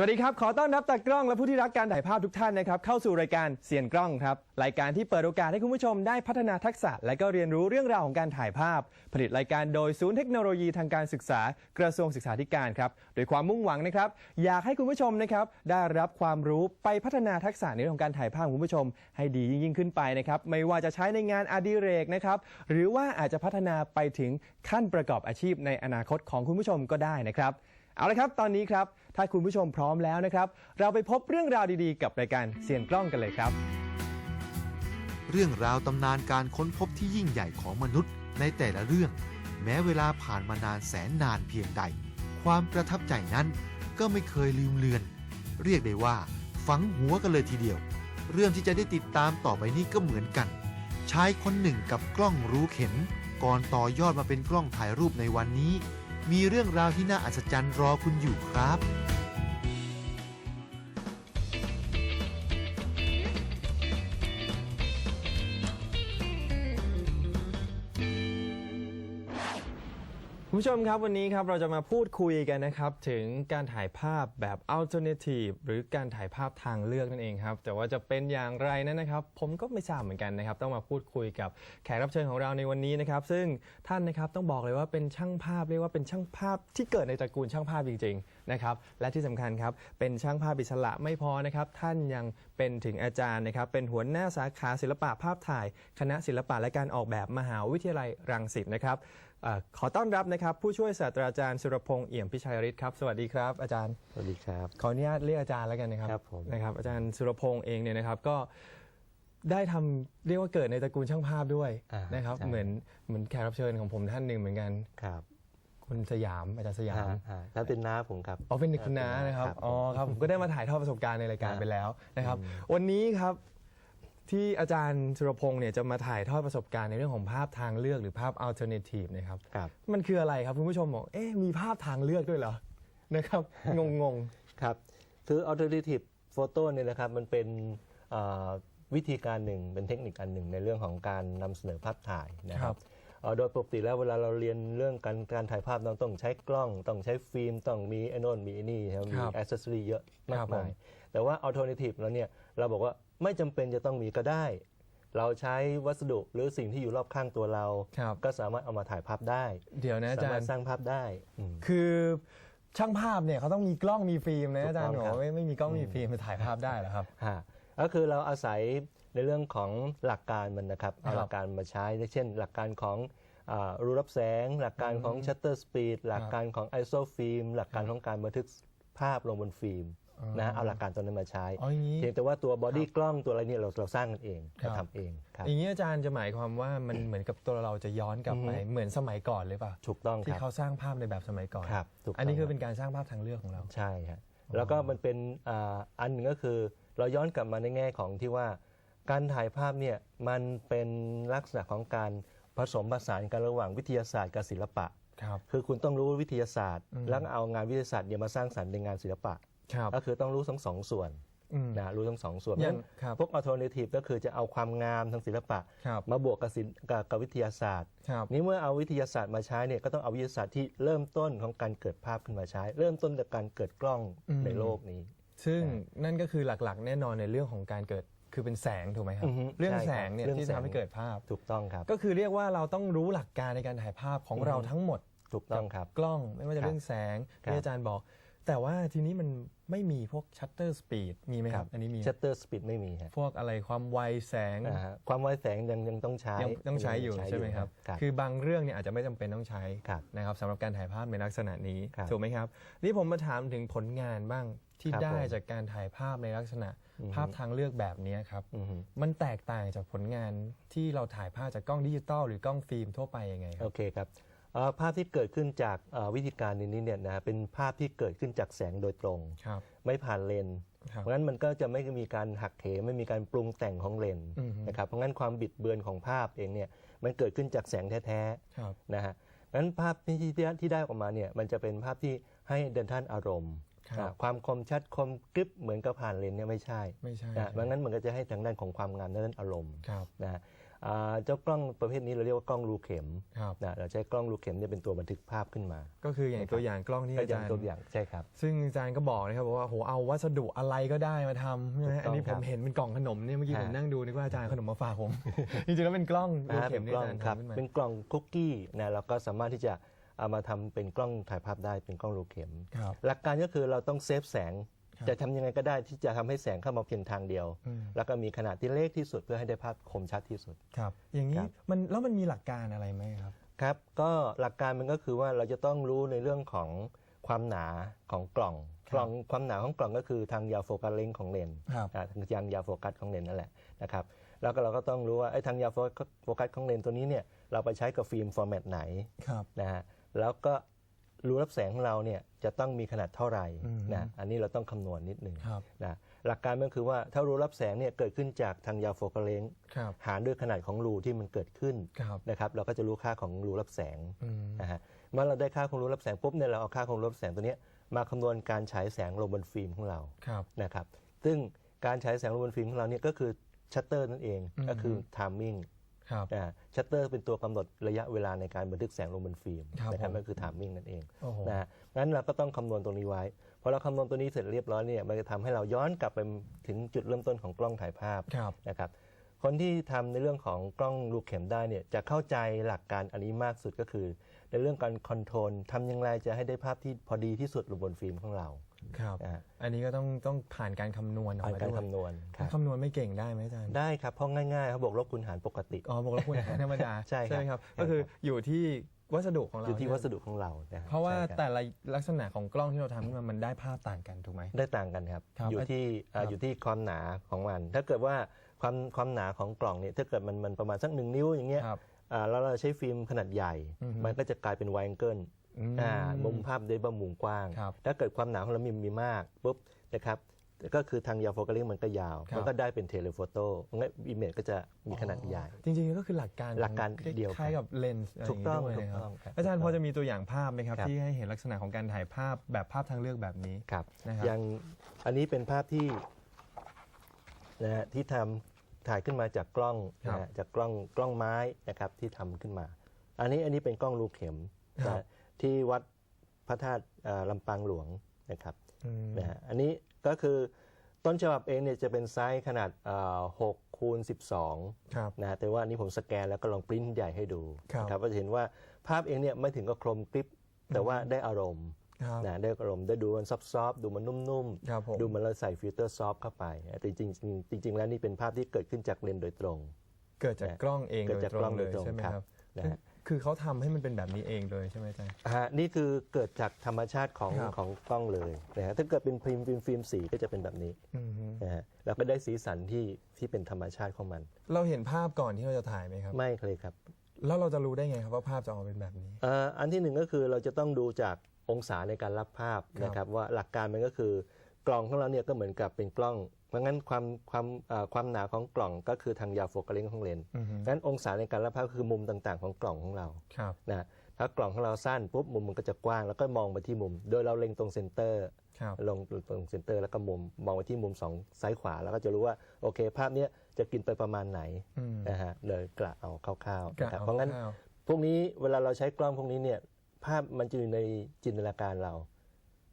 สวัสดีครับ ขอต้อนรับตากล้องและผู้ที่รักการถ่ายภาพทุกท่านนะครับเข้าสู่รายการเสียนกล้องครับรายการที่เปิดโอกาสให้คุณผู้ชมได้พัฒนาทักษะ และก็เรียนรู้เรื่องราวของการถ่ายภาพ ผลิตรายการโดยศูนย์เทคโนโลยีทางการศึกษากระทรวงศึกษาธิการครับโดยความมุ่งหวังนะครับอยากให้คุณผู้ชมนะครับได้รับความรู้ไปพัฒนาทักษะในเรื่องของการถ่ายภาพคุณผู้ชม ให้ดียิ่งขึ้นไปนะครับไม่ว่าจะใช้ในงานอดิเรกนะครับหรือว่าอาจจะพัฒนาไปถึงขั้นประกอบอาชีพในอนาคตของคุณผู้ชมก็ได้นะครับเอาละครับตอนนี้ครับ ถ้าคุณผู้ชมพร้อมแล้วนะครับ เราไปพบเรื่องราวดีๆ กับรายการเสียงกล้องกันเลยครับ เรื่องราวตำนานการค้นพบที่ยิ่งใหญ่ของมนุษย์ในแต่ละเรื่อง แม้เวลาผ่านมานานแสนนานเพียงใด ความประทับใจนั้นก็ไม่เคยลืมเลือน เรียกได้ว่า ฝังหัวกันเลยทีเดียว เรื่องที่จะได้ติดตามต่อไปนี้ก็เหมือนกัน ชายคนหนึ่งกับกล้องรู้เข็ม ก่อนต่อยอดมาเป็นกล้องถ่ายรูปในวันนี้ มีเรื่องราวที่น่าอัศจรรย์รอคุณอยู่ครับ ผู้ชมครับวันนี้ครับเราจะมาพูดคุยกันนะครับ ถึงการถ่ายภาพแบบ alternative หรือการถ่ายภาพทางเลือกนั่นเองครับ แต่ว่าจะเป็นอย่างไรนั้นนะครับ ผมก็ไม่ทราบเหมือนกันนะครับ ต้องมาพูดคุยกับแขกรับเชิญของเราในวันนี้นะครับ ซึ่งท่านนะครับต้องบอกเลยว่าเป็นช่างภาพเรียกว่าเป็นช่างภาพที่เกิดในตระกูลช่างภาพจริงๆ นะครับและที่สำคัญครับเป็นช่างภาพอิสระไม่พอนะครับท่านยังเป็นถึงอาจารย์นะครับเป็นหัวหน้าสาขาศิลปะภาพถ่าย คณะศิลปะและการออกแบบมหาวิทยาลัยรังสิตนะครับเอ่อขอต้อนรับนะครับผู้ช่วยศาสตราจารย์สุรพงษ์เอี่ยมพิชัยฤทธิ์ครับสวัสดีครับอาจารย์สวัสดีครับขออนุญาตเรียกอาจารย์แล้วกันนะครับครับผมนะครับอาจารย์สุรพงษ์เองเนี่ยนะครับก็ได้ทำเรียกว่าเกิดในตระกูลช่างภาพด้วยอ่านะครับใช่เหมือนเหมือนแขกรับเชิญของผมท่านหนึ่งเหมือนกันครับ คุณสยามอาจารย์สยามฮะฮะแล้วเป็นน้าผมครับอ๋อเป็นเด็กคุณน้านะครับครับอ๋อครับผมก็ได้มาถ่ายทอดประสบการณ์ในรายการครับไปแล้วนะครับอืมวันนี้ครับที่อาจารย์สุรพงษ์เนี่ยจะมาถ่ายทอดประสบการณ์ในเรื่องของภาพทางเลือกหรือภาพ alternative นะครับครับ มันคืออะไรครับคุณผู้ชมบอกเอ๊ะมีภาพทางเลือกด้วยเหรอนะครับงงงครับคือ alternative photo เนี่ยนะครับมันเป็นเอ่อวิธีการหนึ่งเป็นเทคนิคอันหนึ่งในเรื่องของการนำเสนอภาพถ่ายนะคครัรับบเอ่อ โดยปกติแล้วเวลาเราเรียนเรื่องการการถ่ายภาพเราต้องใช้กล้องต้องใช้ฟิล์มต้องมีไอ้โน่นมีไอ้นี่ครับมีครับอ c เซสซอรีเยอะมาครักบผมมายแต่ว่า alternative แล้วเนี่ยเราบอกว่าไม่จำเป็นจะต้องมีก็ได้ เราใช้วัสดุหรือสิ่งที่อยู่รอบข้างตัวเราครับก็สามารถเอามาถ่ายภาพได้ เดี๋ยวนะอาสาจารมารถย์สร้างภาพได้อืมคือช่างภาพเนี่ยเขาต้องมีกล้องมีฟิล์มนะถูกอาจารย์ต้องบอกครับว่าไม่ไม่มีกล้องมีฟิล์มจะถ่ายภาพได้เหรอครับฮะก็คือเราอาศัยในเรื่องของหลักการมันนะครับเอาครับหลักการมาใช้เช่น หลักการของอ่า รูรับแสง หลักการของ shutter speed หลักการของ ISO film หลักการของการบันทึกภาพลงบนฟิล์มนะเอาหลักการตัวนั้นมาใช้อ๋ออย่างนี้เพียงแต่ว่าตัวบอดี้กล้องตัวอะไรเนี่ยเราเราสร้างกันเองครับเราทำเองครับอย่างนี้อาจารย์จะหมายความว่ามันเหมือนกับตัวเราจะย้อนกลับไปอือฮึเหมือนสมัยก่อนเลยป่ะถูกต้องที่ครับเขาสร้างภาพในแบบสมัยก่อนครับถูกต้องอันนี้คือเป็นการสร้างภาพทางเลือกของเราใช่ฮะแล้วก็มันเป็นอ่าอันหนึ่งก็คือ เราย้อนกลับมาในแง่ของที่ว่า การถ่ายภาพเนี่ยมันเป็นลักษณะของการ ผสมผสานกันระหว่างวิทยาศาสตร์กับศิลปะ ครับ คือคุณต้องรู้วิทยาศาสตร์อืมแล้วก็เอางานวิทยาศาสตร์เนี่ยมาสร้างสรรค์ในงานศิลปะ ครับ ก็คือต้องรู้ทั้งสองส่วนอืม นะรู้ทั้งสองส่วนอย่างเพราะฉะนั้นครับพวก alternative ก็คือจะเอาความงามทางศิลปะ ครับมาบวกกับศิลป์กับกับวิทยาศาสตร์ ครับ นี่เมื่อเอาวิทยาศาสตร์มาใช้เนี่ยก็ต้องเอาวิทยาศาสตร์ที่เริ่มต้นของการเกิดภาพขึ้นมาใช้ เริ่มต้นจากการเกิดกล้องอืม ในโลกนี้ ซึ่งนั่นก็คือหลักๆ แน่นอนในเรื่องของการเกิด คือเป็นแสงถูกไหมครับ อือฮึเรื่องใช่ครับแสงเนี่ยเรื่องที่แสงทำให้เกิดภาพ ถูกต้องครับ ก็คือเรียกว่าเราต้องรู้หลักการในการถ่ายภาพของอือฮึเราทั้งหมด ถูกต้องครับ กล้องไม่ว่าจะครับเรื่องแสงครับที่อาจารย์บอก แต่ว่าทีนี้มันไม่มีพวกชัตเตอร์สปีดมีไหมครับ อันนี้มีชัตเตอร์สปีดไม่มีฮะพวกอะไรความไวแสงอ่าฮะความไวแสงยังยังต้องใช้ยังต้องใช้อยู่ใช่ไหมครับ ครับ คือบางเรื่องเนี่ยอาจจะไม่จำเป็นต้องใช้ครับนะครับสำหรับการถ่ายภาพในลักษณะนี้ครับถูกไหมครับนี่ผมมาถามถึงผลงานบ้างที่ครับได้ผม จากการถ่ายภาพในลักษณะอือฮึ ภาพทางเลือกแบบนี้ครับอือฮึมันแตกต่างจากผลงานที่เราถ่ายภาพจากกล้องดิจิตอลหรือกล้องฟิล์มทั่วไปยังไงคโอรับเคครับเอ่อภาพที่เกิดขึ้นจากเอ่อวิธีการนี้เนี่ยนะเป็นภาพที่เกิดขึ้นจากแสงโดยตรงครับไม่ผ่านเลนส์ครับเพราะงั้นมันก็จะไม่มีการหักเหไม่มีการปรุงแต่งของเลนส์อือฮึนะครับเพราะงั้นความบิดเบือนของภาพเองเนี่ยมันเกิดขึ้นจากแสงแท้ครับๆนะฮะงั้นภาพที่ที่ที่ได้ออกมาเนี่ยมันจะเป็นภาพที่ให้เดินท่านอารมณ์ ครับอ่าความคมชัดคมกริบเหมือนกับผ่านเลนส์เนี่ยไม่ใช่ไม่ใช่นะเพราะงั้นมันก็จะให้ทางด้านของความงามทางด้านอารมณ์ครับนะฮะอ่าเจ้ากล้องประเภทนี้เราเรียกว่ากล้องรูเข็มครับนะเราใช้กล้องรูเข็มเนี่ยเป็นตัวบันทึกภาพขึ้นมา ก็คืออย่างตัวอย่างกล้องที่ก็อาอย่าจางรย์ตัวอย่างใช่ครับ ซึ่งอาจารย์ก็บอกนะครับบอกว่าโหเอาวัสดุอะไรก็ได้มาทำใช่ไหมถูกต้องอันนี้ผครัมบเห็นเป็นกล่องขนมเนี่ยเมื่อกี้ฮะผมนั่งดูนึกว่าอาจารย์เอาขนมมาฝากผมจริงๆแล้วเป็นกล้องดูนะฮะเข็เป็มนที่กล้องอาจารย์ครับทำขึ้นมาเป็นกล่องคุกกี้นะเราก็สามารถที่จะ เอามาทำเป็นกล้องถ่ายภาพได้เป็นกล้องรูเข็มครับหลักการก็คือเราต้องเซฟแสงครับจะทำยังไงก็ได้ที่จะทำให้แสงเข้ามาเพียงทางเดียวอืมแล้วก็มีขนาดที่เล็กที่สุดเพื่อให้ได้ภาพคมชัดที่สุดครับอย่างนี้ครับมันแล้วมันมีหลักการอะไรไหมครับครับก็หลักการมันก็คือว่าเราจะต้องรู้ในเรื่องของความหนาของกล่องครับกล่องความหนาของกล่องก็คือทางยาวโฟกัสเลนส์ของเลนส์ครับอ่าทางยางยาวโฟกัสของเลนส์นั่นแหละนะครับแล้วก็เราก็ต้องรู้ว่าไอ้ทางยาวโฟกัสโฟกัสของเลนส์ตัวนี้เนี่ยเราไปใช้กับฟิล์มฟอร์แมตไหนครับนะฮะ แล้วก็รูรับแสงของเราเนี่ยจะต้องมีขนาดเท่าไหร่อืมนะอันนี้เราต้องคำนวณนิดหนึ่งครับนะหลักการมันคือว่าถ้ารูรับแสงเนี่ยเกิดขึ้นจากทางยาวโฟกัสเลนส์ครับหารด้วยขนาดของรูที่มันเกิดขึ้นครับนะครับเราก็จะรู้ค่าของรูรับแสงอืมนะฮะเมื่อเราได้ค่าของรูรับแสงปุ๊บเนี่ยเราเอาค่าของรูรับแสงตัวเนี้ยมาคำนวณการฉายแสงลงบนฟิล์มของเราครับนะครับซึ่งการฉายแสงลงบนฟิล์มของเราเนี่ยก็คือชัตเตอร์นั่นเองอืมก็คือ timing ครับนะชัตเตอร์เป็นตัวกำหนดระยะเวลาในการบันทึกแสงลงบนฟิล์มครับนะครับผมนั่นคือ timing นั่นเองโอ้โหนะฮะงั้นเราก็ต้องคำนวณตรงนี้ไว้พอเราคำนวณตัวนี้เสร็จเรียบร้อยเนี่ยมันจะทำให้เราย้อนกลับไปถึงจุดเริ่มต้นของกล้องถ่ายภาพครับนะครับคนที่ทำในเรื่องของกล้องลูกเข็มได้เนี่ยจะเข้าใจหลักการอันนี้มากสุดก็คือ ในเรื่องการคอนโทรลทำอยังไงจะให้ได้ภาพที่พอดีที่สุดลงบนฟิล์มของเรา ครับนะฮะอันนี้ก็ต้องต้องผ่านการคำนวณออกผ่านมาการด้วยคำนวณคถ้ารับคำนวณไม่เก่งได้ไหมอาจารย์ได้ครับเพราะง่ายๆเขาบวกลบคูณหารปกติ อ๋อบอกแล้วคุณหารธรรมดาใช่ครับไหมครับ ใช่ก็คือครับอยู่ที่วัสดุของเราอยู่ที่ใช่ไหมวัสดุของเรานะฮเพราะว่าใช่คบ แต่ละลักษณะของกล้องที่เราทำขึ้นมามันได้ภาพต่างกันถูกไหม ได้ต่างกันครับ ครับอยู่ที่อ่าครับอยู่ที่ความหนาของมัน ถ้าเกิดว่าความความหนาของกล่องเนี่ยถ้าเกิดมันมันประมาณสักหนึ่งนิ้วอย่างเงี้ยครับอ่าแล้วเราใช้ฟิล์มขนาดใหญ่ อือฮึมันก็จะกลายเป็นไวแองเกิล อืมอ่ามุมภาพได้บะมุมกว้างครับถ้าเกิดความหนาของเรามีมีมากปุ๊บนะครับก็คือทางยาวโฟกัสเลนส์มันก็ยาวครับมันก็ได้เป็นเทเลโฟโต้งั้นอิมเมจก็จะมีขนาดใหญ่ จริงๆก็คือหลักการหลักการของเดียวกันคล้ายๆกับเลนส์อะไรอถูย่ากงต้องนี้ด้วยถูกนะครับต้องครับอาจารย์ถูกพต้องจะมีตัวอย่างภาพไหมครับครับ ที่ให้เห็นลักษณะของการถ่ายภาพแบบภาพทางเลือกแบบนี้ครับนะครับอย่างอันนี้เป็นภาพที่นะฮะที่ทำถ่ายขึ้นมาจากกล้องครับนะฮะจากกล้องกล้องไม้นะครับที่ทำขึ้นมา อันนี้อันนี้เป็นกล้องรูเข็มครับนะ ที่วัดพระธาตุเอ่อลำปางหลวงนะครับอืมนะฮะอันนี้ก็คือต้นฉบับเองเนี่ยจะเป็นไซส์ขนาดเอ่อ6คูณ12ครับนะแต่ว่าอันนี้ผมสแกนแล้วก็ลองปริ้นใหญ่ให้ดูครับนะครับก็จะเห็นว่าภาพเองเนี่ยไม่ถึงกับคมกริบแต่ว่าได้อารมณ์ครับนะได้อารมณ์ได้ดูมันซอฟต์ๆดูมันนุ่มครับผมๆ ดูมันเราใส่ฟิลเตอร์ซอฟต์เข้าไปแต่จริงๆจริง ๆ แล้วนี่เป็นภาพที่เกิดขึ้นจากเลนส์โดยตรง เกิดจากกล้องเองเกิโดดยจากตรกล้องงเลโดยยตรงใช่ไหมครับครับนะฮะ คือเขาทำให้มันเป็นแบบนี้เองเลยใช่ไหมอาจารย์ ฮะนี่คือเกิดจากธรรมชาติของครับ ของกล้องเลยนะฮะถ้าเกิดเป็นฟิล์มฟิล์มฟิล์มสีก็จะเป็นแบบนี้อือฮึนะฮะแล้วก็ได้สีสันที่ที่เป็นธรรมชาติของมัน เราเห็นภาพก่อนที่เราจะถ่ายไหมครับ ไม่เลยครับแล้วเราจะรู้ได้ไงครับว่าภาพจะออกมาเป็นแบบนี้ เอ่ออันที่หนึ่งก็คือเราจะต้องดูจากองศาในการรับภาพครับนะครับว่าหลักการมันก็คือกล่องของเราเนี่ยก็เหมือนกับเป็นกล้อง เพราะงั้นความความเอ่อความหนาของกล่องก็คือทางยาวโฟกัสเลนส์ของเลนส์อือฮึงั้นองศาในการรับภาพก็คือมุมต่างๆ ของกล่องของเราครับนะถ้ากล่องของเราสั้นปุ๊บมุมมันก็จะกว้างแล้วก็มองไปที่มุม โดยเราเล็งตรงเซนเตอร์ครับลงตรงเซนเตอร์แล้วก็มุมมองไปที่มุมสองซ้ายขวา แล้วก็จะรู้ว่าโอเค ภาพเนี้ยจะกินไปประมาณไหนอืมนะฮะเลยกระเอาคร่าวๆกะนะครับเอาเพราะงั้นคร่าวพวกนี้เวลาเราใช้กล้องพวกนี้เนี่ยภาพมันจะอยู่ในจินตนาการเรา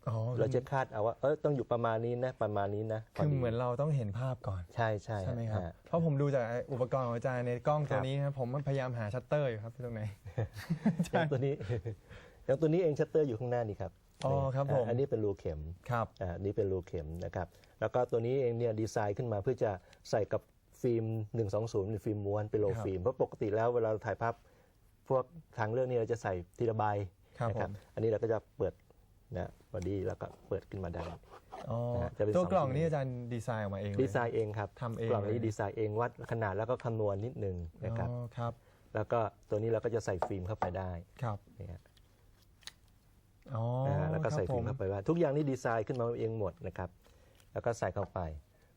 อ๋อเราจะคาดเอาว่าเออต้องอยู่ประมาณนี้นะประมาณนี้นะพคือดีเหมือนเราต้องเห็นภาพก่อน ใช่ใช่ใช่ไหมครับฮะเพราะผมดูจากอุปกรณ์ของอาจารย์ในกล้องครัตัวบนี้ครับผมพยายามหาชัตเตอร์อยู่ครับที่ตรงไหนอย่างตัวนี้อย่างตัวนี้เองชัตเตอร์อยู่ข้างหน้านี่ครับอ๋อครับผมอันนี้เป็นรูเข็มครับอ่านี่เป็นรูเข็มนะครับแล้วก็ตัวนี้เองเนี่ยดีไซน์ขึ้นมาเพื่อจะใส่กับฟิล์ม 120เป็นฟิล์มม้วนเป็นโลครับฟิล์มเพราะปกติแล้วเวลาเราถ่ายภาพพวกทางเรื่องนี้เราจะใส่ทีละใบครับนะผมอันนี้เราก็จะเปิด นะบอดี้แล้วก็เปิดขึ้นมาได้ อ๋อนะฮะจะเป็นตัวสองกล่องชิ้น นี้อาจารย์ดีไซน์ออกมาเองเลย ดีไซน์เองครับทำเองกล่องนี้เลย ดีไซน์เองวัดขนาดแล้วก็คำนวณนิดนึงนะครับ อ๋อครับแล้วก็ตัวนี้เราก็จะใส่ฟิล์มเข้าไปได้ครับนะฮะอ๋อนะฮะแล้วก็ครับใส่ฟิล์มผเข้าไปว่า ทุกอย่างนี่ดีไซน์ขึ้นมาเองหมดนะครับ แล้วก็ใส่เข้าไป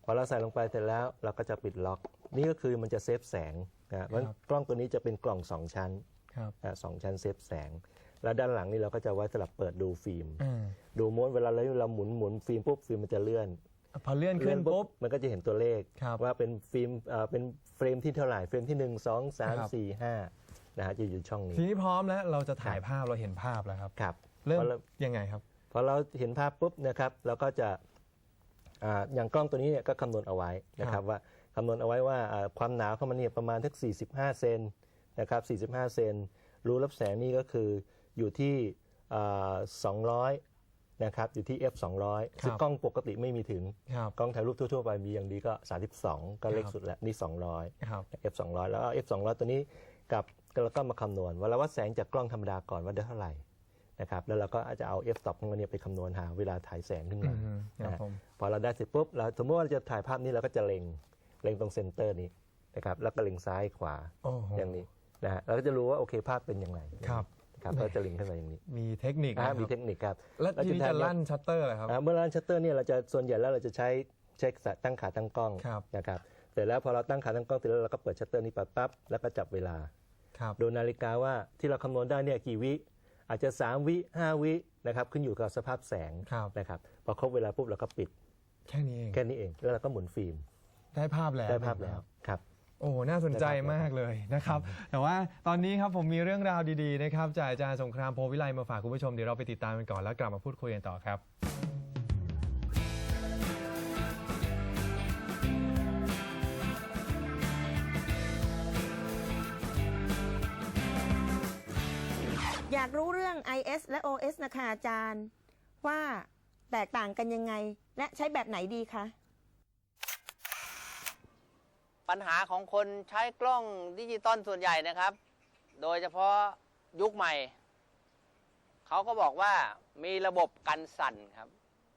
พอเราใส่ลงไปเสร็จแล้วเราก็จะปิดล็อก นี่ก็คือมันจะเซฟแสงนะฮะเพราะฉะนั้นกล้องตัวนี้จะเป็นกล่องสองชั้นครับ อะสองชั้นเซฟแสง แล้วด้านหลังนี่เราก็จะไว้สำหรับเปิดดูฟิล์มอ่าดูม้วนเวลาเราเราหมุนหมุนฟิล์มปุ๊บฟิล์มมันจะเลื่อนพอเลื่อนขึ้นปุ๊บ มันก็จะเห็นตัวเลข ครับว่าเป็นฟิล์มเอ่อเป็นเฟรมที่เท่าไหร่เฟรมที่1 2 3ครับ4 5นะฮะจะอยู่ช่องนี้ ทีนี้พร้อมแล้วเราจะถ่ายภาพเราเห็นภาพแล้วครับ ครับเริ่มพอเรายังไงครับ พอเราเห็นภาพปุ๊บนะครับเราก็จะอ่าอย่างกล้องตัวนี้เนี่ยก็คำนวณเอาไว้นะคครัรับบ ว่าคำนวณเอาไว้ว่าอ่าความหนาของมันเนี่ยประมาณทัก45 เซนนะครับ45 เซนรูรับแสงนี่ก็คือ อยู่ที่อ่า200นะครับอยู่ที่ f 200ซึ่งกล้องปกติไม่มีถึงครับกล้องถ่ายรูปทั่วๆไปมีอย่างดีก็ 32 ก็เล็กครับสุดแล้วนี่ 200ครับ f 200แล้วเอา f 200ตัวนี้กับแล้วก็มาคำนวณเวลาวัดแสงจากกล้องธรรมดาก่อนว่าได้เท่าไหร่นะครับแล้วเราก็อาจจะเอา f stop ของมันเนี่ยไปคำนวณหาเวลาถ่ายแสงขึ้นอืมามครับนะผมพอเราได้เสร็จปุ๊บเราสมมติว่าเราจะถ่ายภาพนี้เราก็จะเล็งเล็งตรงเซนเตอร์นี้นะครับแล้วก็เล็งซ้ายขวาโอ้โหอย่างนี้นะฮะเราก็จะรู้ว่าโอเคภาพเป็นยังไงครับ นะครับเราจะเล็งขึ้นมาอย่างนี้มีเทคนิคอ่านะคมีรับเทคนิคครับแล้วทีนี้เราจะจะทำลั่นชัตเตอร์เหรอครับ อ่าเมื่อร้านชัตเตอร์เนี่ยเราจะส่วนใหญ่แล้วเราจะใช้ใช้ตั้งขาตั้งกล้องครับ นะครับเสร็จแล้วพอเราตั้งขาตั้งกล้องเสร็จแล้วเราก็เปิดชัตเตอร์นี้ปั๊บปั๊บแล้วก็จับเวลา ครับ ดูนาฬิกาว่าที่เราคำนวณได้เนี่ยกี่วิ อาจจะ 3 วิ 5 วินะครับขึ้นอยู่กับสภาพแสงครับ นะครับพอครบเวลาปุ๊บเราก็ปิดแค่นี้เองแค่นี้เอง แล้วเราก็หมุนฟิล์มได้ภาพแล้วได้ภาพแล้วครับ โอ้น่าสนใจมากเลยนะครับ แต่ว่าตอนนี้ครับผมมีเรื่องราวดีๆนะครับจากอาจารย์สงครามโพวิไลมาฝากคุณผู้ชมเดี๋ยวเราไปติดตามกันก่อนแล้วกลับมาพูดคุยกันต่อครับอยากรู้เรื่อง IS และ OS นะคะอาจารย์ ว่าแตกต่างกันยังไง และใช้แบบไหนดีคะ ปัญหาของคนใช้กล้องดิจิตอลส่วนใหญ่นะครับ โดยเฉพาะยุคใหม่ เขาก็บอกว่ามีระบบกันสั่นครับ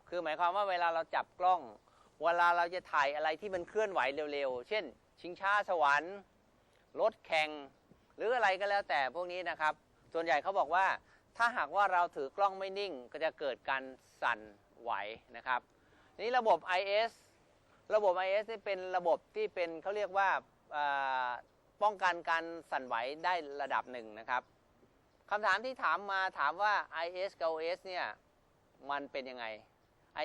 คือหมายความว่าเวลาเราจับกล้อง เวลาเราจะถ่ายอะไรที่มันเคลื่อนไหวเร็วๆ เช่น ชิงช้าสวรรค์รถแข่ง หรืออะไรก็แล้วแต่พวกนี้นะครับ ส่วนใหญ่เขาบอกว่าถ้าหากว่าเราถือกล้องไม่นิ่งก็จะเกิดการสั่นไหวนะครับ นี่ระบบ IS ระบบ IS นี่เป็นระบบที่เป็นเขาเรียกว่าป้องกันการสั่นไหวได้ระดับหนึ่งนะครับคำถามที่ถามมาถามว่า IS กับ OS เนี่ยมันเป็นยังไง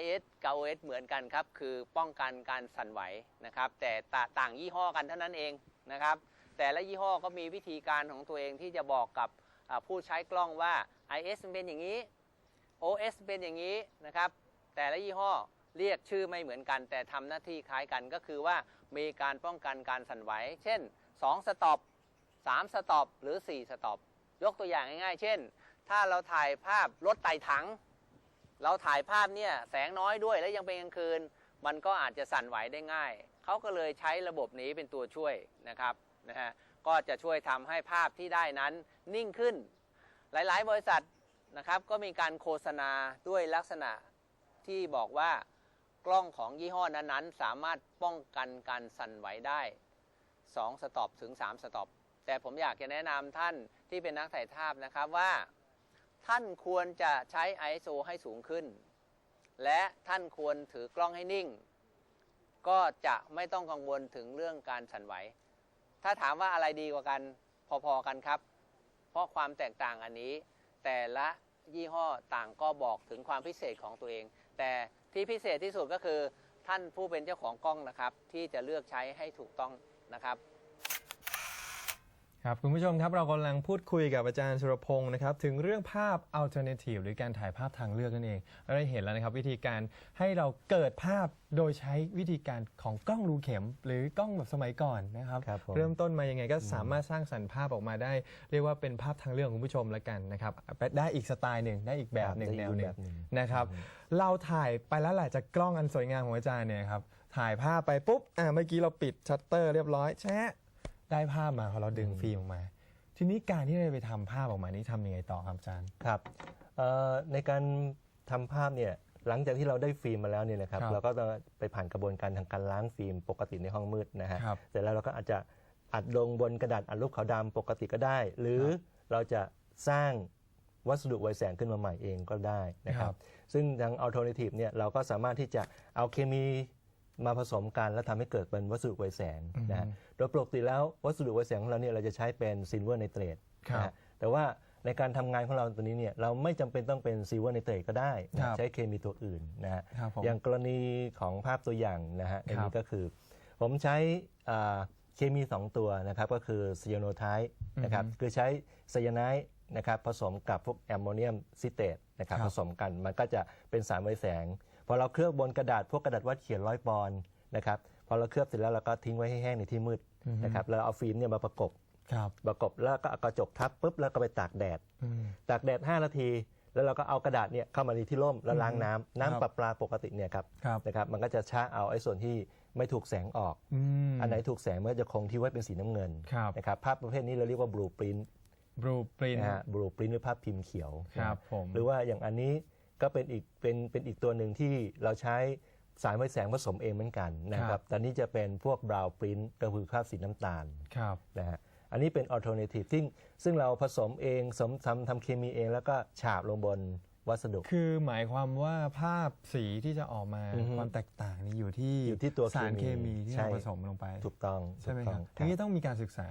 IS กับ OS เหมือนกันครับ คือป้องกันการสั่นไหวนะครับ แต่ต่างยี่ห้อกันเท่านั้นเองนะครับ แต่ละยี่ห้อก็มีวิธีการของตัวเองที่จะบอกกับผู้ใช้กล้องว่า IS เป็นอย่างนี้ OS เป็นอย่างนี้นะครับ แต่ละยี่ห้อ เรียกชื่อไม่เหมือนกัน แต่ทำหน้าที่คล้ายกันก็คือว่ามีการป้องกันการสั่นไหว เช่น 2 สต็อป3สต็อปหรือ 4 สต็อปยกตัวอย่างง่าย ๆ เช่น ถ้าเราถ่ายภาพรถไต่ถัง เราถ่ายภาพเนี่ยแสงน้อยด้วยและยังเป็นกลางคืน มันก็อาจจะสั่นไหวได้ง่าย เขาก็เลยใช้ระบบนี้เป็นตัวช่วยนะครับนะฮะก็จะช่วยทำให้ภาพที่ได้นั้นนิ่งขึ้น หลายๆ บริษัทนะครับก็มีการโฆษณาด้วยลักษณะที่บอกว่า กล้องของยี่ห้อนั้นๆ สามารถป้องกันการสั่นไหวได้ 2 สต็อปถึง 3 สต็อป แต่ผมอยากจะแนะนำท่านที่เป็นนักถ่ายภาพนะครับว่า ท่านควรจะใช้ ISO ให้สูงขึ้น และท่านควรถือกล้องให้นิ่ง ก็จะไม่ต้องกังวลถึงเรื่องการสั่นไหว ถ้าถามว่าอะไรดีกว่ากันพอๆกันครับ เพราะความแตกต่างอันนี้ แต่ละยี่ห้อต่างก็บอกถึงความพิเศษของตัวเอง แต่ ที่พิเศษที่สุดก็คือท่านผู้เป็นเจ้าของกล้องนะครับ ที่จะเลือกใช้ให้ถูกต้องนะครับ ครับคุณผู้ชมครับเรากำลังพูดคุยกับอาจารย์สุรพงศ์นะครับถึงเรื่องภาพ alternative หรือการถ่ายภาพทางเลือกนั่นเองเราได้เห็นแล้วนะครับวิธีการให้เราเกิดภาพโดยใช้วิธีการของกล้องรูเข็ม หรือกล้องแบบสมัยก่อนนะครับ ครับผม เริ่มต้นมายังไงก็สามารถสร้างสรรค์ภาพออกมาได้ เรียกว่าเป็นภาพทางเลือกของคุณผู้ชมละกันนะครับได้อีกสไตล์หนึ่งได้อีกแบบหนึ่งได้แนอีวกหนึ่แบงบหนึ่ง นะครับเราถ่ายไปแล้วแหละจากกล้องอันสวยงามของอาจารย์เนี่ยครับถ่ายภาพไปปุ๊บอ่าเมื่อกี้เราปิดชัตเตอร์เรียบร้อยแชะ ได้ภาพมาพอเราดึงฟิล์มออกมา ทีนี้การที่เราไปทำภาพออกมานี่ทำยังไงต่อครับอาจารย์ครับเอ่อในการทำภาพเนี่ยหลังจากที่เราได้ฟิล์มมาแล้วเนี่ยนะครับครับเราก็ต้องไปผ่านกระบวนการทางการล้างฟิล์มปกติในห้องมืดนะฮะครับเสร็จแล้วเราก็อาจจะอัดลงบนกระดาษอัดรูปขาวดำปกติก็ได้ หรือเราจะสร้างวัสดุไวแสงขึ้นมาใหม่เองก็ได้นะคครัรับบซึ่งทาง alternative เนี่ยเราก็สามารถที่จะเอาเคมี มาผสมกันแล้วทำให้เกิดเป็นวัสดุไวแสงนะฮะโดยปกติแล้ววัสดุไวแสงของเราเนี่ยเราจะใช้เป็นซิลเวอร์ไนเตรตครับนะฮะแต่ว่าในการทำงานของเราตัวนี้เนี่ยเราไม่จำเป็นต้องเป็นซิลเวอร์ไนเตรตก็ได้นะครับใช้เคมีตัวอื่นนะฮะครับผมอย่างกรณีของภาพตัวอย่างนะฮะอันครันี้บก็คือ ผมใช้อ่าเคมี 2 ตัวนะครับก็คือไซยาโนไทป์นะครับคือใช้ไซยาไนด์นะครับผสมกับพวกแอมโมเนียมซิเตตนะครับครับผสมกันมันก็จะเป็นสารไวแสง พอเราเคลือบบนกระดาษพวกกระดาษวัดเขียนร้อยปอนด์นะครับพอเราเคลือบเสร็จแล้วเราก็ทิ้งไว้ให้แห้งในที่มืดนะครับแล้วเอาฟิล์มเนี่ยมาประกบครับประกบแล้วก็เอากระจกทับปุ๊บแล้วก็ไปตากแดดอืมตากแดด 5 นาที แล้วเราก็เอากระดาษเนี่ยเข้ามาในที่ร่มแล้วล้างน้ำครับน้ำประปาปกติเนี่ยครับครับนะครับมันก็จะชะเอาไอ้ส่วนที่ไม่ถูกแสงออกอืมอันไหนถูกแสงมันก็จะคงที่ไว้เป็นสีน้ำเงินครับนะครับภาพประเภทนี้เราเรียกว่าบลูปรินบลูปรินนะฮะบลูปรินหรือภาพพิมพ์เขียวครับนะผมหรือว่าอย่างอันนี้ ก็เป็นอีกเป็นเป็นอีกตัวหนึ่งที่เราใช้สารไว้แสงผสมเองเหมือนกันนะครับแต่นี้จะเป็นพวกบราวปรินก็คือภาพสีน้ำตาลครับนะฮะ อันนี้เป็น alternative ซึ่งซึ่งเราผสมเองสมทำทำเคมีเอง แล้วก็ฉาบลงบนวัสดุ คือหมายความว่าภาพสีที่จะออกมาอือฮึความแตกต่างนี่อยู่ที่อยู่ที่ตัวสารเคเคมีมีที่ใช่เราผสมลงไป ถูกต้องใช่ไหมถูกคต้รัอบงทีนี้ต้องมีการศึกษา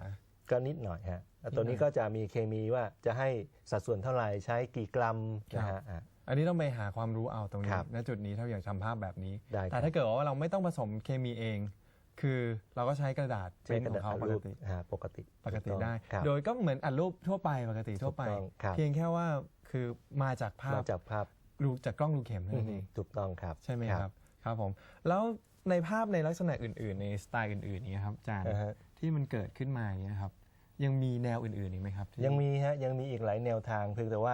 ก็นิดหน่อยฮะแล้วตัวนี้นิดหน่อยก็จะมีเคมีว่าจะให้สัดส่วนเท่าไหร่ใช้กี่กรัมครับนะฮะ อะอันนี้ต้องไปหาความรู้เอาตรงนี้ครับณจุดนี้ถ้าอยากทำภาพแบบนี้ ได้ครับ แต่ถ้าเกิดว่าเราไม่ต้องผสมเคมีเอง คือเราก็ใช้กระดาษใช้กระขดาองษเขาอัดปรูกปติฮะปกติปกติถูองได้ ครับ โดยก็เหมือนอัดรูปทั่วไปปกติทั่วไป ถูกต้องครับ เพียงแค่ว่าคือมาจากภาพมาจากภาพรูจากกล้องรูเข็มเท่านั้นเอง ถูกต้องครับใช่ไหมครับครับผมแล้วในภาพในลักษณะอื่น ๆ ในสไตล์อื่นๆนี้ครับอาจารย์อ่าฮะ ที่มันเกิดขึ้นมาอย่างเงี้ยครับ ยังมีแนวอื่นๆอีกไหมครับที่ ยังมีฮะยังมีอีกหลายแนวทางเพียงแต่ว่า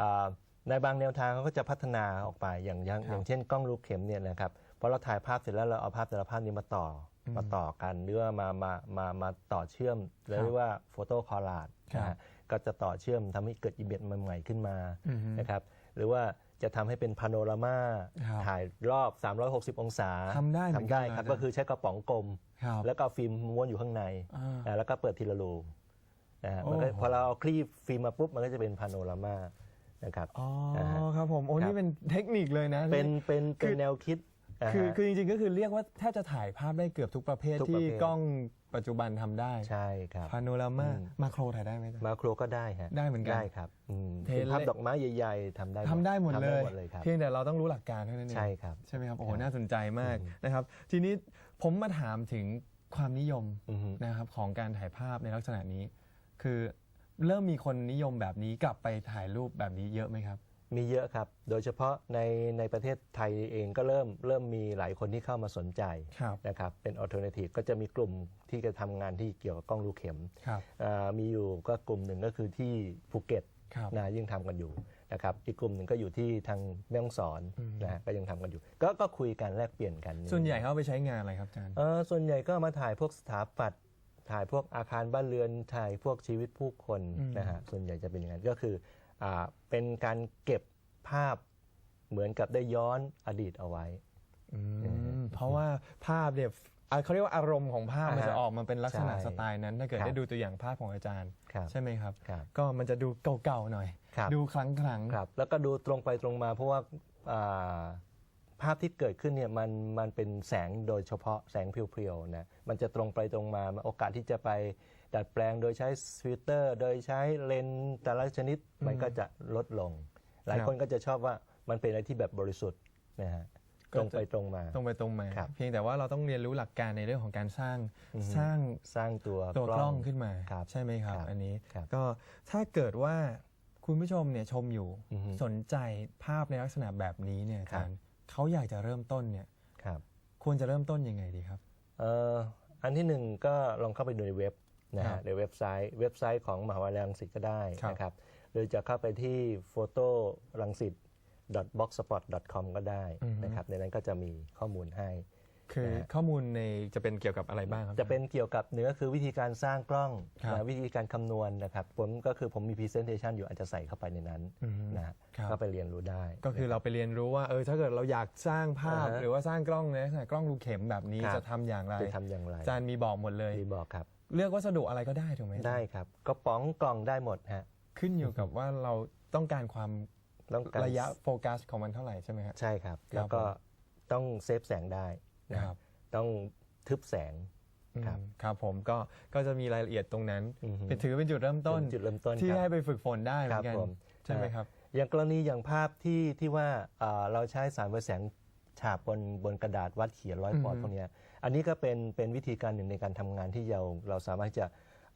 อ่า ในบางแนวทางเขาก็จะพัฒนาออกไปอย่างอย่างอย่างเช่นกล้องรูปเข็มเนี่ยนะครับพอเราถ่ายภาพเสร็จแล้วเราเอาภาพแต่ละภาพนี้มาต่ออมาต่อกันหรือว่ามามามามาต่อเชื่อมเรียกว่าโฟโต้คอลลาดนะฮะก็จะต่อเชื่อมทำให้เกิดอิมเมจใหม่ๆขึ้นมาอือฮึนะครับหรือว่าจะทำให้เป็นพาโนรามาครับถ่ายรอบ 360 องศาทำได้เหมือนกันทำได้ครับนะก็คือใช้กระป๋องกลมครับแล้วก็เอาฟิล์มม้วนอยู่ข้างในอ่าอ่าแล้วก็เปิดทีละรูนะฮะโอ้มันก็พอเราเอาคลีบฟิล์มมาปุ๊บมันก็จะเป็นพาโนรามา นะครับอ๋อนะฮะครับผมโอ้ครับนี่เป็นเทคนิคเลยนะเป็นเป็นเป็คืนอแนวคิดนะฮะคือคือจริงๆก็คือเรียกว่าแทบจะถ่ายภาพได้เกือบทุกประเภททุกประที่เภทกล้องปัจจุบันทำได้ใช่ครับพาโนรามาอืมมาโครถ่ายได้ไหมจ๊ะมาโครก็ได้ฮะได้เหมือนกันได้ครับอืมเทเลภาพดอกไม้ใหญ่ๆทำได้ทำได้หมดเลยทำหมดเลยครับเพียงแต่เราต้องรู้หลักการเท่านั้นเองใช่ครับใช่ไหมครับโอ้โหครับน่าสนใจมากอืมนะครับ ทีนี้ผมมาถามถึงความนิยมอือฮึนะครับของการถ่ายภาพในลักษณะนี้ คือ เริ่มมีคนนิยมแบบนี้กลับไปถ่ายรูปแบบนี้เยอะไหมครับ มีเยอะครับ โดยเฉพาะในในประเทศไทยเองก็เริ่มเริ่มมีหลายคนที่เข้ามาสนใจครับ นะครับ เป็น alternative ก็จะมีกลุ่มที่จะทำงานที่เกี่ยวกับกล้องรูเข็มครับอ่ามีอยู่ก็กลุ่มหนึ่งก็คือที่ภูเก็ตครับ นะยังทำกันอยู่นะครับ อีกกลุ่มหนึ่งก็อยู่ที่ทางแม่ฮ่องสอนอืม นะฮะก็ยังทำกันอยู่ ก็ก็คุยกันแลกเปลี่ยนกัน ส่วนใหญ่เขาเอาไปใช้งานอะไรครับอาจารย์ เออส่วนใหญ่ก็มาถ่ายพวกสถาปัตย์ ถ่ายพวกอาคารบ้านเรือนถ่ายพวกชีวิตผู้คนอืมนะฮะส่วนใหญ่จะเป็นอย่างนั้นก็คืออ่าเป็นการเก็บภาพเหมือนกับได้ย้อนอดีตเอาไว้อืมเพราะว่าภาพเนี่ยอะเขาเรียกว่าอารมณ์ของภาพอ่าฮะมันจะออกมาเป็นลักษณะใช่สไตล์นั้น ถ้าเกิดครับได้ดูตัวอย่างภาพของอาจารย์ครับใช่ไหมครับครับ ก็มันจะดูเก่าๆหน่อยครับดูครั้งครั้งๆครับแล้วก็ดูตรงไปตรงมาเพราะว่าอ่า ภาพที่เกิดขึ้นเนี่ยมันมันเป็นแสงโดยเฉพาะแสงเพียวๆนะมันจะตรงไปตรงมาโอกาสที่จะไปดัดแปลงโดยใช้ฟิลเตอร์ โดยใช้เลนส์แต่ละชนิดมันก็จะลดลง หลายครับคนก็จะชอบว่ามันเป็นอะไรที่แบบบริสุทธิ์นะฮะก็ตรงจะไปตรงมาตรงไปตรงมาครับเพียงแต่ว่าเราต้องเรียนรู้หลักการในเรื่องของการสร้างอือฮึสร้างสร้างตัวตัวกล้องขึ้นมาครับใช่ไหมครับครับอันนี้ครับก็ถ้าเกิดว่าคุณผู้ชมเนี่ยชมอยู่อือฮึสนใจภาพในลักษณะแบบนี้เนี่ยอาจารย์ เขาอยากจะเริ่มต้นเนี่ยครับควรจะเริ่มต้นยังไงดีครับเอ่ออันที่หนึ่งก็ลองเข้าไปดูในเว็บนะครัฮะบในเว็บไซต์เว็บไซต์ของมหาวิทยาลัยรังสิตก็ได้ครับนะครับหรือจะเข้าไปที่ photo รังสิต blogspot com ก็ได้นะครับในนั้นก็จะมีข้อมูลให้ คือนะฮะข้อมูลในจะเป็นเกี่ยวกับอะไรบ้างครับ จะเป็นเกี่ยวกับเนื้อคือวิธีการสร้างกล้องครับนะวิธีการคำนวณนะครับผมก็คือผมมี presentation อยู่อาจจะใส่เข้าไปในนั้นอืมนะฮะครับก็ไปเรียนรู้ได้ ก็คือเราไปเรียนรู้ว่าเออถ้าเกิดเราอยากสร้างภาพอ่าฮะหรือว่าสร้างกล้องในลักษณะกล้องรูเข็มแบบนี้ครับจะทำอย่างไรจะทำอย่างไรอาจารย์มีบอกหมดเลยมีบอกครับ เลือกวัสดุอะไรก็ได้ถูกไหมได้ครับกระป๋องกล่องได้หมดฮะขึ้นอยู่กับว่าเราต้องการความต้องการระยะโฟกัสของมันเท่าไหร่ใช่ไหมครับใช่ครับครับแล้วก็ต้องเซฟแสงได้ นะคครัรับบต้องทึบแสงครับอืมครับผมก็ก็จะมีรายละเอียดตรงนั้นอือฮึเป็นถือเป็นจุดเริ่มต้นเป็นจุดเริ่มต้นที่ครับให้ไปฝึกฝนได้เหคมืรัอนกันผมใช่ไหมครับอย่างกรณีอย่างภาพที่ที่ว่าเอ่อเราใช้สารไฟแสงฉาบบนบนกระดาษวัดเขียนร้อยปอนด์อือฮึพวกเนี้ยอันนี้ก็เป็นเป็นวิธีการหนึ่งในการทำงานที่เราเราสามารถจะ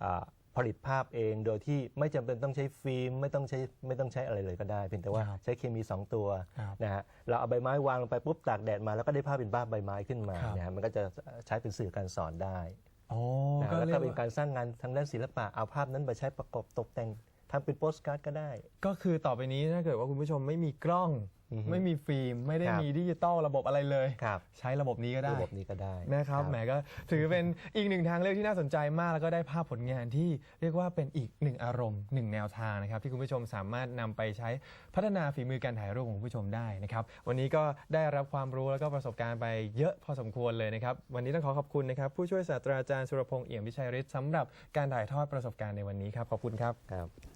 อ่า ผลิตภาพเองโดยที่ไม่จำเป็นต้องใช้ฟิล์มไม่ต้องใช้ไม่ต้องใช้อะไรเลยก็ได้ เพียงแต่ว่าครับใช้เคมี 2 ตัวครับนะฮะเราเอาใบไม้วางลงไปปุ๊บตากแดดมาแล้วก็ได้ภาพเป็นภาพใบไม้ขึ้นมาครับนะฮะมันก็จะใช้เป็นสื่อการสอนได้โอ้นะก็แล้วเรียก็กเป็นว่าการสร้างงานทางด้านศิลปะเอาภาพนั้นไปใช้ประกอบตกแต่งทำเป็นโปสการ์ดก็ได้ ก็คือต่อไปนี้ถ้าเกิดว่าคุณผู้ชมไม่มีกล้องอือฮึ ไม่มีฟิล์มไม่ได้ครับมีดิจิตอลระบบอะไรเลยครับใช้ระบบนี้ก็ได้ระบบนี้ก็ได้นะครับแหมก็ถือเป็นอีกหนึ่งทางเลือกที่น่าสนใจมากแล้วก็ได้ภาพผลงานที่เรียกว่าเป็นอีกหนึ่งอารมณ์หนึ่งแนวทางนะครับที่คุณผู้ชมสามารถนำไปใช้พัฒนาฝีมือการถ่ายรูปของคุณผู้ชมได้นะครับวันนี้ก็ได้รับความรู้แล้วก็ประสบการณ์ไปเยอะพอสมควรเลยนะครับวันนี้ต้องขอขอบคุณนะครับผู้ช่วยศาสตราจารย์สุรพงษ์เอี่ยมวิชัยฤทธิ์สำหรับการถ่ายทอดประสบการณ์ในวันนี้ครับขอบคุณครับครับ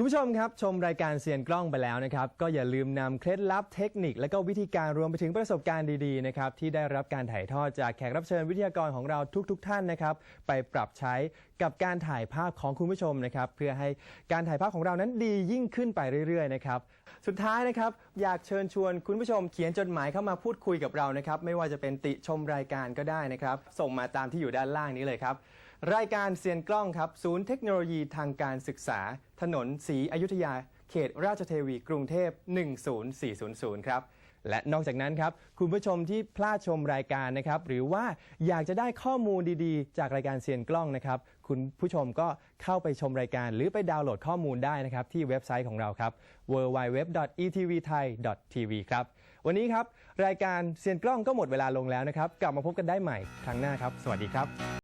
คุณผู้ชมครับชมรายการเซียนกล้องไปแล้วนะครับ ก็อย่าลืมนำเคล็ดลับเทคนิค และก็วิธีการรวมไปถึงประสบการณ์ดีๆนะครับที่ได้รับการถ่ายทอดจากแขกรับเชิญวิทยากรของเราทุกๆทท่านนะครับ ไปปรับใช้กับการถ่ายภาพของคุณผู้ชมนะครับ เพื่อให้การถ่ายภาพของเรานั้นดียิ่งขึ้นไปเรื่อยๆนะครับ สุดท้ายนะครับ อยากเชิญชวนคุณผู้ชมเขียนจดหมายเข้ามาพูดคุยกับเรานะครับ ไม่ว่าจะเป็นติชมรายการก็ได้นะครับ ส่งมาตามที่อยู่ด้านล่างนี้เลยครับ รายการเซียนกล้องครับ ศูนย์เทคโนโลยีทางการศึกษา ถนนศรีอยุธยา เขตราชเทวีกรุงเทพ 10400 ครับ และนอกจากนั้นครับ คุณผู้ชมที่พลาดชมรายการนะครับ หรือว่าอยากจะได้ข้อมูลดีๆ จากรายการเซียนกล้องนะครับ คุณผู้ชมก็เข้าไปชมรายการ หรือไปดาวน์โหลดข้อมูลได้นะครับ ที่เว็บไซต์ของเราครับ www.etvthai.tv ครับวันนี้ครับ รายการเซียนกล้องก็หมดเวลาลงแล้วนะครับ กลับมาพบกันได้ใหม่ครั้งหน้าครับ สวัสดีครับ